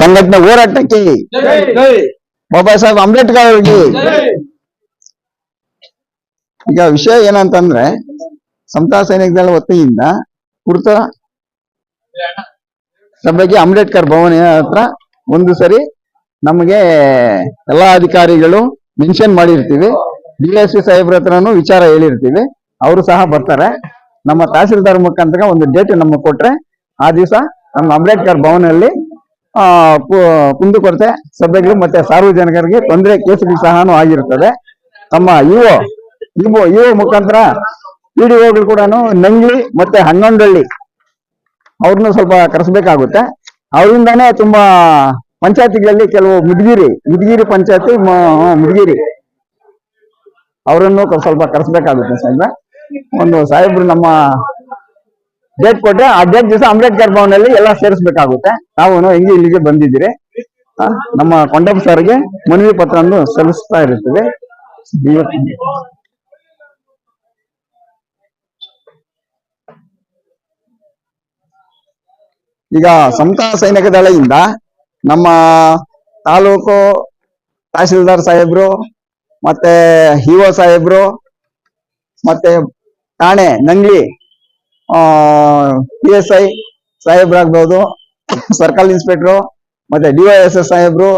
ಸಂಘಟನೆ ಹೋರಾಟಕ್ಕೆ ಬಾಬಾ ಸಾಹೇಬ್ ಅಂಬೇಡ್ಕರ್ ಅವರಿಗೆ ಈಗ ವಿಷಯ ಏನಂತಂದ್ರೆ ಸಮತಾ ಸೈನಿಕ ದಳ ವತಿಯಿಂದ ಕುರ್ತ ಸಭೆಗೆ ಅಂಬೇಡ್ಕರ್ ಭವನ ಹತ್ರ ಒಂದು ಸರಿ ನಮಗೆ ಎಲ್ಲಾ ಅಧಿಕಾರಿಗಳು ಮೆನ್ಷನ್ ಮಾಡಿರ್ತೀವಿ. ಡಿ ಎಸ್ ಪಿ ಸಾಹೇಬ್ರ ಹತ್ರನೂ ವಿಚಾರ ಹೇಳಿರ್ತೀವಿ. ಅವರು ಸಹ ಬರ್ತಾರೆ. ನಮ್ಮ ತಹಸೀಲ್ದಾರ್ ಮುಖಾಂತರ ಒಂದು ಡೇಟ್ ನಮಗೆ ಕೊಟ್ರೆ ಆ ದಿವಸ ನಮ್ಮ ಅಂಬೇಡ್ಕರ್ ಭವನಲ್ಲಿ ಕುಂದುಕೊರತೆ ಸಭೆಗಳು ಮತ್ತೆ ಸಾರ್ವಜನಿಕರಿಗೆ ತೊಂದರೆ ಕೇಸುಗಳು ಸಹ ಆಗಿರುತ್ತದೆ ತಮ್ಮ ಇಒ ಇಒ ಇಒ ಮುಖಾಂತರ ಪಿಡಿಒಗಳು ಕೂಡ ನಂಗ್ಲಿ ಮತ್ತೆ ಹನ್ನೊಂದಳ್ಳಿ ಅವ್ರನ್ನೂ ಸ್ವಲ್ಪ ಕರೆಸಬೇಕಾಗುತ್ತೆ. ಅವರಿಂದಾನೇ ತುಂಬಾ ಪಂಚಾಯತಿಗಳಲ್ಲಿ ಕೆಲವು ಮುದ್ಗಿರಿ ಮುದ್ಗಿರಿ ಪಂಚಾಯತಿ ಮುದ್ಗಿರಿ ಅವರನ್ನು ಸ್ವಲ್ಪ ಕರೆಸಬೇಕಾಗುತ್ತೆ ಸಾಹೇಬ್ರೆ. ಒಂದು ಸಾಹೇಬ್ರು ನಮ್ಮ ಡೇಟ್ ಕೊಟ್ರೆ ಆ ಡೇಟ್ ದಿವಸ ಅಂಬೇಡ್ಕರ್ ಭವನಲ್ಲಿ ಎಲ್ಲ ಸೇರಿಸಬೇಕಾಗುತ್ತೆ. ನಾವು ಹೆಂಗೆ ಇಲ್ಲಿಗೆ ಬಂದಿದ್ದೀರಿ? ನಮ್ಮ ಕೊಂಡಪ್ಪ ಸರ್ಗೆ ಮನವಿ ಪತ್ರವನ್ನು ಸಲ್ಲಿಸ್ತಾ ಇರುತ್ತೇವೆ. ಈಗ ಸಮತಾ ಸೈನಿಕ ದಳದಿಂದ ನಮ್ಮ ತಾಲೂಕು ತಹಸೀಲ್ದಾರ್ ಸಾಹೇಬ್ರು, ಮತ್ತೆ ಹಿಒ ಸಾಹೇಬ್ರು, ಮತ್ತೆ ಠಾಣೆ ನಂಗ್ಲಿ ಪಿ ಎಸ್ ಐ ಸಾಹೇಬ್ರಾಗ್ಬಹುದು ಸರ್ಕಲ್ ಇನ್ಸ್ಪೆಕ್ಟ್ರು, ಮತ್ತೆ ಡಿ ಎಸ್ ಎಸ್ ಸಾಹೇಬ್ರು,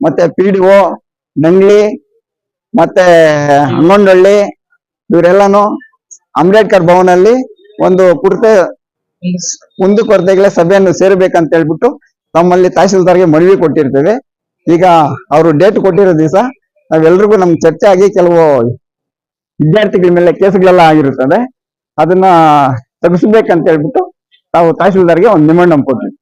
ಮತ್ತೆ ಪಿ ಡಿ ಒ ನಂಗ್ಲಿ ಮತ್ತೆ ಹನ್ನೊಂದಳ್ಳಿ, ಇವರೆಲ್ಲಾನು ಅಂಬೇಡ್ಕರ್ ಭವನಲ್ಲಿ ಒಂದು ಕುರ್ತೆ ಒಂದು ಕೊರತೆಗಳ ಸಭೆಯನ್ನು ಸೇರಬೇಕಂತ ಹೇಳ್ಬಿಟ್ಟು ತಮ್ಮಲ್ಲಿ ತಹಶೀಲ್ದಾರ್ಗೆ ಮನವಿ ಕೊಟ್ಟಿರ್ತೇವೆ. ಈಗ ಅವರು ಡೇಟ್ ಕೊಟ್ಟಿರೋ ದಿವಸ ನಾವೆಲ್ರಿಗೂ ನಮ್ಗೆ ಚರ್ಚೆ ಆಗಿ ಕೆಲವು ವಿದ್ಯಾರ್ಥಿಗಳ ಮೇಲೆ ಕೇಸುಗಳೆಲ್ಲ ಆಗಿರುತ್ತದೆ ಅದನ್ನ ತಗ್ಸ್ಬೇಕಂತ ಹೇಳ್ಬಿಟ್ಟು ತಾವು ತಹಸೀಲ್ದಾರ್ಗೆ ಒಂದು ನಿಮಂಡಮ್ ಕೊಟ್ಟಿವಿ